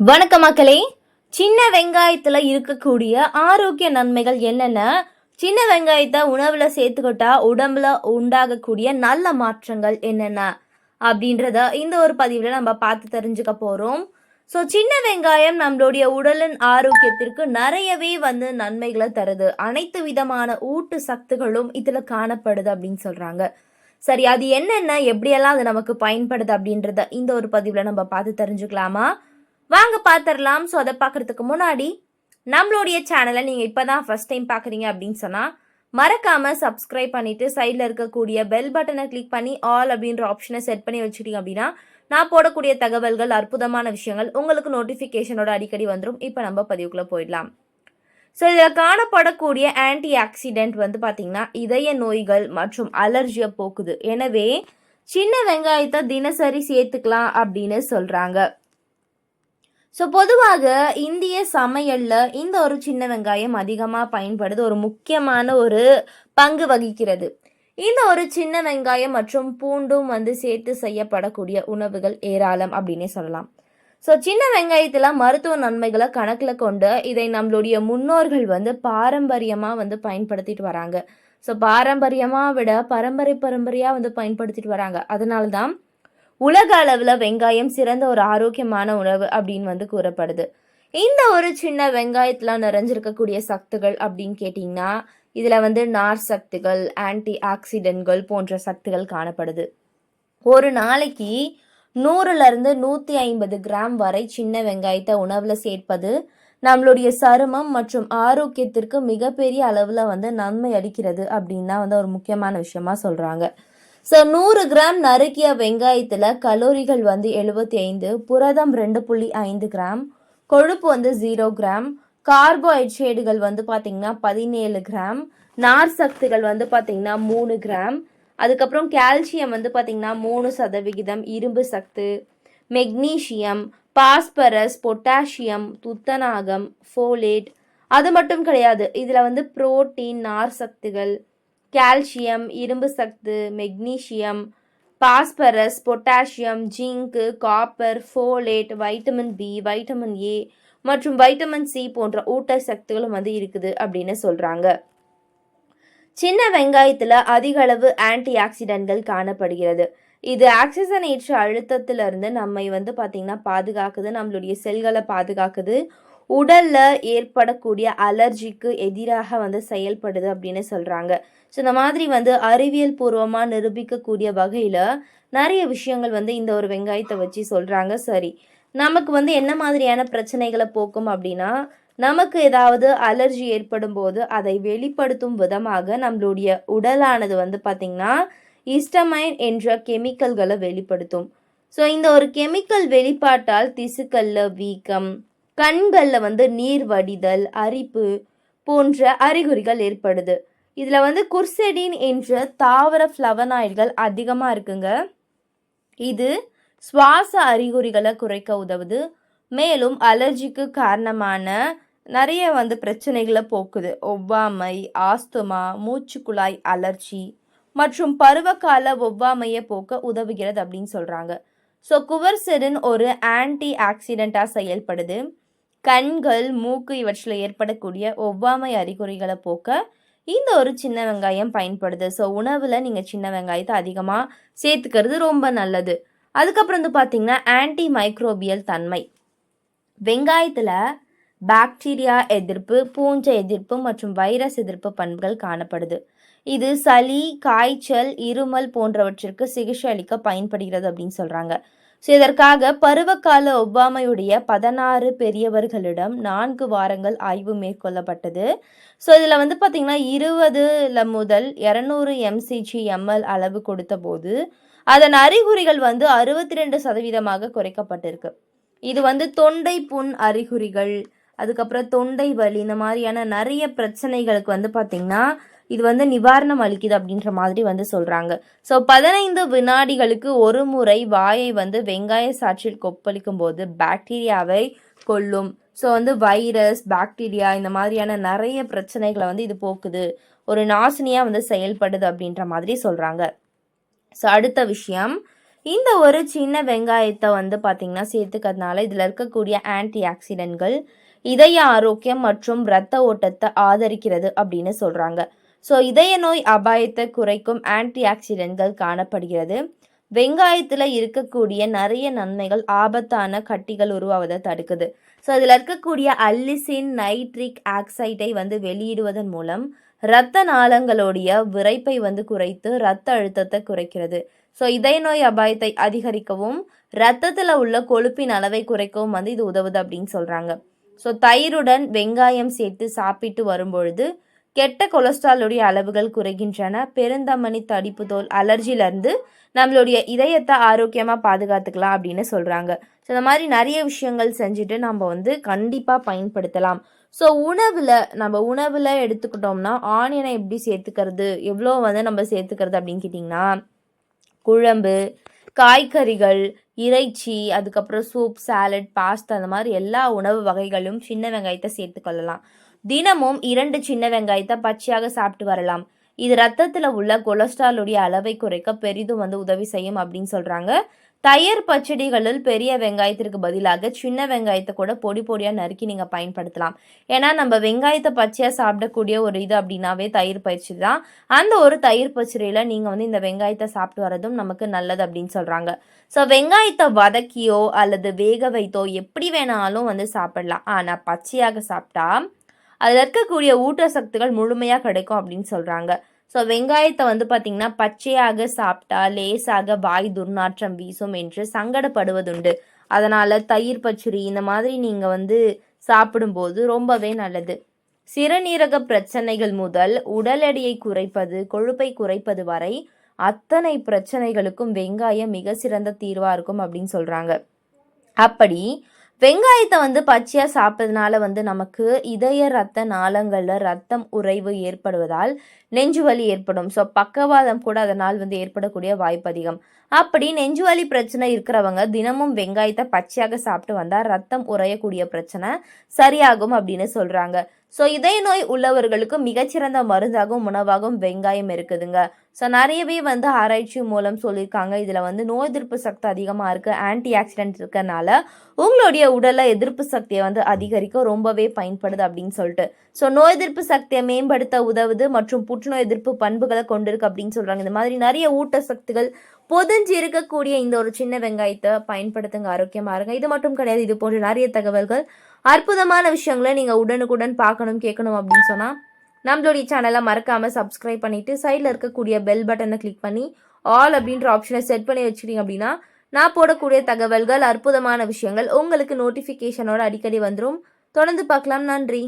வணக்க மக்களே. சின்ன வெங்காயத்தில் இருக்கக்கூடிய ஆரோக்கிய நன்மைகள் என்னென்ன? சின்ன வெங்காயத்தை உணவில் சேர்த்துக்கிட்டா உடம்புல உண்டாகக்கூடிய நல்ல மாற்றங்கள் என்னென்ன? அப்படின்றத இந்த ஒரு பதிவில் நம்ம பார்த்து தெரிஞ்சுக்க போகிறோம் ஸோ சின்ன வெங்காயம் நம்மளுடைய உடலின் ஆரோக்கியத்திற்கு நிறையவே வந்து நன்மைகளை தருது. அனைத்து விதமான ஊட்டு சத்துகளும் இதில் காணப்படுது அப்படின்னு சொல்கிறாங்க சரி அது என்னென்ன? எப்படியெல்லாம் அது நமக்கு பயன்படுது அப்படின்றத இந்த ஒரு பதிவில் நம்ம பார்த்து தெரிஞ்சுக்கலாமா? வாங்க பார்த்துடலாம் ஸோ அதை பார்க்குறதுக்கு முன்னாடி நம்மளுடைய சேனலை நீங்கள் இப்போ தான் ஃபஸ்ட் டைம் பார்க்குறீங்க அப்படின்னு சொன்னால் மறக்காமல் சப்ஸ்கிரைப் பண்ணிவிட்டு சைடில் இருக்கக்கூடிய பெல் பட்டனை கிளிக் பண்ணி ஆல் அப்படின்ற ஆப்ஷனை செட் பண்ணி வச்சுட்டீங்க அப்படின்னா நான் போடக்கூடிய தகவல்கள் அற்புதமான விஷயங்கள் உங்களுக்கு நோட்டிஃபிகேஷனோட அடிக்கடி வந்துடும் இப்போ நம்ம பதிவுக்குள்ளே போயிடலாம். ஸோ இதில் காணப்படக்கூடிய ஆன்டி ஆக்சிடென்ட் வந்து பார்த்திங்கன்னா இதய நோய்கள் மற்றும் அலர்ஜியை போக்குது. எனவே சின்ன வெங்காயத்தை தினசரி சேர்த்துக்கலாம் அப்படின்னு சொல்கிறாங்க ஸோ பொதுவாக இந்திய சமையலில் இந்த ஒரு சின்ன வெங்காயம் அதிகமாக பயன்படுது ஒரு முக்கியமான ஒரு பங்கு வகிக்கிறது. இந்த ஒரு சின்ன வெங்காயம் மற்றும் பூண்டும் வந்து சேர்த்து செய்யப்படக்கூடிய உணவுகள் ஏராளம் அப்படின்னே சொல்லலாம். ஸோ சின்ன வெங்காயத்தில் மருத்துவ நன்மைகளை கணக்கில் கொண்டு இதை நம்மளுடைய முன்னோர்கள் வந்து பாரம்பரியமாக வந்து பயன்படுத்திட்டு வராங்க. ஸோ பாரம்பரியமாக விட பரம்பரை பரம்பரையாக வந்து பயன்படுத்திட்டு வராங்க. அதனால தான் உலக அளவில் வெங்காயம் சிறந்த ஒரு ஆரோக்கியமான உணவு அப்படின்னு வந்து கூறப்படுது. இந்த ஒரு சின்ன வெங்காயத்தில் நிறைஞ்சிருக்கக்கூடிய சத்துகள் அப்படின்னு கேட்டிங்கன்னா இதில் வந்து நார் சத்துகள் ஆன்டி ஆக்சிடென்ட்கள் போன்ற சத்துகள் காணப்படுது. ஒரு நாளைக்கு நூறுலேருந்து நூற்றி ஐம்பது கிராம் வரை சின்ன வெங்காயத்தை உணவில் சேர்ப்பது நம்மளுடைய சருமம் மற்றும் ஆரோக்கியத்திற்கு மிகப்பெரிய அளவில் வந்து நன்மை அளிக்கிறது அப்படின்னு தான் வந்து ஒரு முக்கியமான விஷயமா சொல்கிறாங்க ஸோ நூறு கிராம் நறுக்கிய வெங்காயத்தில் கலோரிகள் வந்து எழுபத்தி ஐந்து புரதம் ரெண்டு புள்ளி ஐந்து கிராம் கொழுப்பு வந்து ஜீரோ கிராம் கார்போஹைட்ரேட்டுகள் வந்து பார்த்திங்கன்னா பதினேழு கிராம் நார் சக்திகள் வந்து பார்த்திங்கன்னா மூணு கிராம் அதுக்கப்புறம் கால்சியம் வந்து பார்த்திங்கன்னா மூணு சதவிகிதம் இரும்பு சத்து மெக்னீஷியம் பாஸ்பரஸ் பொட்டாசியம் துத்தநாகம் ஃபோலேட் அது மட்டும் கிடையாது. இதில் வந்து புரோட்டீன் நார் சக்திகள் கால்சியம் இரும்பு சத்து magnesium phosphorus potassium zinc copper folate vitamin B vitamin A மற்றும் வைட்டமின் சி போன்ற ஊட்டச்சத்துகளும் வந்து இருக்குது அப்படின்னு சொல்கிறாங்க சின்ன வெங்காயத்தில் அதிக அளவு ஆன்டி ஆக்சிடென்ட்கள் காணப்படுகிறது. இது ஆக்சிஜன் ஏற்ற அழுத்தத்திலிருந்து நம்மை வந்து பார்த்திங்கன்னா பாதுகாக்குது நம்மளுடைய செல்களை பாதுகாக்குது. உடலில் ஏற்படக்கூடிய அலர்ஜிக்கு எதிராக வந்து செயல்படுது அப்படின்னு சொல்கிறாங்க ஸோ இந்த மாதிரி வந்து அறிவியல் பூர்வமாக நிரூபிக்கக்கூடிய வகையில் நிறைய விஷயங்கள் வந்து இந்த ஒரு வெங்காயத்தை வச்சு சொல்கிறாங்க சரி நமக்கு வந்து என்ன மாதிரியான பிரச்சனைகளை போக்கும் அப்படின்னா நமக்கு ஏதாவது அலர்ஜி ஏற்படும் போது அதை வெளிப்படுத்தும் விதமாக நம்மளுடைய உடலானது வந்து பார்த்திங்கன்னா இஸ்டமைன் என்ற கெமிக்கல்களை வெளிப்படுத்தும். ஸோ இந்த ஒரு கெமிக்கல் வெளிப்பாட்டால் திசுக்கல்ல வீக்கம் கண்களில் வந்து நீர் வடிதல் அரிப்பு போன்ற அறிகுறிகள் ஏற்படுது. இதில் வந்து குர்செடின் என்ற தாவர ஃப்ளவனாய்டுகள் அதிகமாக இருக்குங்க. இது சுவாச அறிகுறிகளை குறைக்க உதவுது. மேலும் அலர்ஜிக்கு காரணமான நிறைய வந்து பிரச்சனைகளை போக்குது. ஒவ்வாமை ஆஸ்துமா மூச்சுக்குழாய் அலர்ஜி மற்றும் பருவகால ஒவ்வாமையை போக்க உதவுகிறது அப்படின்னு சொல்கிறாங்க ஸோ குவர்செடின் ஒரு ஆன்டி ஆக்சிடெண்ட்டாக செயல்படுது. கண்கள் மூக்கு இவற்றில் ஏற்படக்கூடிய ஒவ்வாமை அறிகுறிகளை போக்க இந்த ஒரு சின்ன வெங்காயம் பயன்படுது. ஸோ உணவில் நீங்கள் சின்ன வெங்காயத்தை அதிகமாக சேர்த்துக்கிறது ரொம்ப நல்லது. அதுக்கப்புறம் வந்து பார்த்தீங்கன்னா ஆன்டி மைக்ரோபியல் தன்மை. வெங்காயத்தில் பாக்டீரியா எதிர்ப்பு பூஞ்சை எதிர்ப்பு மற்றும் வைரஸ் எதிர்ப்பு பண்புகள் காணப்படுது. இது சளி காய்ச்சல் இருமல் போன்றவற்றிற்கு சிகிச்சை அளிக்க பயன்படுகிறது அப்படின்னு சொல்கிறாங்க ஸோ இதற்காக பருவகால ஒவ்வாமையுடைய பதினாறு பெரியவர்களிடம் நான்கு வாரங்கள் ஆய்வு மேற்கொள்ளப்பட்டது. ஸோ இதில் வந்து பார்த்திங்கன்னா இருபதுல முதல் இரநூறு எம்சிஜி எம்எல் அளவு கொடுத்த போது அதன் அறிகுறிகள் வந்து அறுபத்தி ரெண்டு சதவீதமாக குறைக்கப்பட்டிருக்கு. இது வந்து தொண்டை புண் அறிகுறிகள் அதுக்கப்புறம் தொண்டை வலி இந்த மாதிரியான நிறைய பிரச்சனைகளுக்கு வந்து பார்த்திங்கன்னா இது வந்து நிவாரணம் அளிக்குது அப்படின்ற மாதிரி வந்து சொல்கிறாங்க ஸோ பதினைந்து வினாடிகளுக்கு ஒரு முறை வாயை வந்து வெங்காய சாற்றில் கொப்பளிக்கும் போது பாக்டீரியாவை கொல்லும். ஸோ வந்து வைரஸ் பாக்டீரியா இந்த மாதிரியான நிறைய பிரச்சனைகளை வந்து இது போக்குது. ஒரு நாசினியாக வந்து செயல்படுது அப்படின்ற மாதிரி சொல்கிறாங்க ஸோ அடுத்த விஷயம். இந்த ஒரு சின்ன வெங்காயத்தை வந்து பார்த்திங்கன்னா சேர்த்துக்கிறதுனால இதில் இருக்கக்கூடிய ஆன்டி ஆக்சிடென்ட்கள் இதய ஆரோக்கியம் மற்றும் இரத்த ஓட்டத்தை ஆதரிக்கிறது அப்படின்னு சொல்கிறாங்க ஸோ இதய நோய் அபாயத்தை குறைக்கும் ஆன்டி ஆக்சிடென்ட்கள் காணப்படுகிறது. வெங்காயத்தில் இருக்கக்கூடிய நிறைய நன்மைகள் ஆபத்தான கட்டிகள் உருவாவதை தடுக்குது. ஸோ அதில் இருக்கக்கூடிய அல்லிசின் நைட்ரிக் ஆக்சைடை வந்து வெளியிடுவதன் மூலம் இரத்த நாளங்களுடைய விரைப்பை வந்து குறைத்து இரத்த அழுத்தத்தை குறைக்கிறது. ஸோ இதய நோய் அபாயத்தை அதிகரிக்கவும் இரத்தத்தில் உள்ள கொழுப்பின் அளவை குறைக்கவும் வந்து இது உதவுது அப்படின்னு சொல்கிறாங்க ஸோ தயிருடன் வெங்காயம் சேர்த்து சாப்பிட்டு வரும்பொழுது கெட்ட கொலஸ்ட்ராலுடைய அளவுகள் குறைகின்றன. பெருந்தமணி தடிப்பு தோல் அலர்ஜிலேருந்து நம்மளுடைய இதயத்தை ஆரோக்கியமாக பாதுகாத்துக்கலாம் அப்படின்னு சொல்கிறாங்க ஸோ இந்த மாதிரி நிறைய விஷயங்கள் செஞ்சுட்டு நம்ம வந்து கண்டிப்பாக பயன்படுத்தலாம். ஸோ உணவில் நம்ம உணவில் எடுத்துக்கிட்டோம்னா ஆனியனை எப்படி சேர்த்துக்கிறது? எவ்வளோ வந்து நம்ம சேர்த்துக்கிறது அப்படின்னு கேட்டிங்கன்னா குழம்பு காய்கறிகள் இறைச்சி அதுக்கப்புறம் சூப் சாலட் பாஸ்தா அந்த மாதிரி எல்லா உணவு வகைகளும் சின்ன வெங்காயத்தை சேர்த்துக்கொள்ளலாம் தினமும் இரண்டு சின்ன வெங்காயத்தை பச்சையாக சாப்பிட்டு வரலாம். இது ரத்தத்தில் உள்ள கொலஸ்ட்ராலுடைய அளவை குறைக்க பெரிதும் வந்து உதவி செய்யும் அப்படின்னு சொல்கிறாங்க தயிர் பச்சடிகளில் பெரிய வெங்காயத்திற்கு பதிலாக சின்ன வெங்காயத்தை கூட பொடி பொடியாக நறுக்கி நீங்கள் பயன்படுத்தலாம். ஏன்னா நம்ம வெங்காயத்தை பச்சையாக சாப்பிடக்கூடிய ஒரு இது அப்படின்னாவே தயிர் பயிற்சி தான். அந்த ஒரு தயிர் பச்சடியில் நீங்கள் வந்து இந்த வெங்காயத்தை சாப்பிட்டு வரதும் நமக்கு நல்லது அப்படின்னு சொல்கிறாங்க ஸோ வெங்காயத்தை வதக்கியோ அல்லது வேக வைத்தோ எப்படி வேணாலும் வந்து சாப்பிடலாம். ஆனால் பச்சையாக சாப்பிட்டா அதில் இருக்கக்கூடிய ஊட்டச்சத்துக்கள் முழுமையாக கிடைக்கும் அப்படின்னு சொல்கிறாங்க ஸோ வெங்காயத்தை வந்து பார்த்திங்கன்னா பச்சையாக சாப்பிட்டா லேசாக வாய் துர்நாற்றம் வீசும் என்று சங்கடப்படுவதுண்டு. அதனால் தயிர் பச்சரி இந்த மாதிரி நீங்கள் வந்து சாப்பிடும்போது ரொம்பவே நல்லது. சிறுநீரக பிரச்சனைகள் முதல் உடல் எடையை குறைப்பது கொழுப்பை குறைப்பது வரை அத்தனை பிரச்சனைகளுக்கும் வெங்காயம் மிக சிறந்த தீர்வாக இருக்கும் அப்படின்னு சொல்கிறாங்க அப்படி வெங்காயத்தை வந்து பச்சையாக சாப்பிட்றதுனால வந்து நமக்கு இதய ரத்த நாளங்களில் ரத்தம் உறைவு ஏற்படுவதால் நெஞ்சுவலி ஏற்படும். ஸோ பக்கவாதம் கூட அதனால் வந்து ஏற்படக்கூடிய வாய்ப்பு அதிகம். அப்படி நெஞ்சுவலி பிரச்சனை இருக்கிறவங்க தினமும் வெங்காயத்தை பச்சையாக சாப்பிட்டு வந்தால் ரத்தம் உறையக்கூடிய பிரச்சனை சரியாகும் அப்படின்னு சொல்கிறாங்க ஸோ இதய நோய் உள்ளவர்களுக்கு மிகச்சிறந்த மருந்தாகவும் உணவாகவும் வெங்காயம் இருக்குதுங்க. ஸோ நிறையவே வந்து ஆராய்ச்சி மூலம் சொல்லியிருக்காங்க. இதில் வந்து நோய் எதிர்ப்பு சக்தி அதிகமாக இருக்குது ஆன்டி ஆக்சிடென்ட் இருக்கனால உங்களுடைய உடலை எதிர்ப்பு சக்தியை வந்து அதிகரிக்க ரொம்பவே பயன்படுது அப்படின்னு சொல்லிட்டு. ஸோ நோய் எதிர்ப்பு சக்தியை மேம்படுத்த உதவுது மற்றும் புற்றுநோய் எதிர்ப்பு பண்புகளை கொண்டிருக்கு அப்படின்னு சொல்கிறாங்க இந்த மாதிரி நிறைய ஊட்ட சக்திகள் பொதிஞ்சு இருக்கக்கூடிய இந்த ஒரு சின்ன வெங்காயத்தை பயன்படுத்துங்க ஆரோக்கியமாக இருங்க. இது மட்டும் கிடையாது இது போன்ற நிறைய தகவல்கள். அற்புதமான விஷயங்களை நீங்கள் உடனுக்குடன் பார்க்கணும் கேட்கணும் அப்படின்னு சொன்னால் நம்மளுடைய சேனலை மறக்காமல் சப்ஸ்கிரைப் பண்ணிவிட்டு சைடில் இருக்கக்கூடிய பெல் பட்டனை கிளிக் பண்ணி ஆல் அப்படின்ற ஆப்ஷனை செட் பண்ணி வச்சுக்கிட்டீங்க அப்படின்னா நான் போடக்கூடிய தகவல்கள் அற்புதமான விஷயங்கள் உங்களுக்கு நோட்டிஃபிகேஷனோட அடிக்கடி வந்துடும் தொடர்ந்து பார்க்கலாம். நன்றி.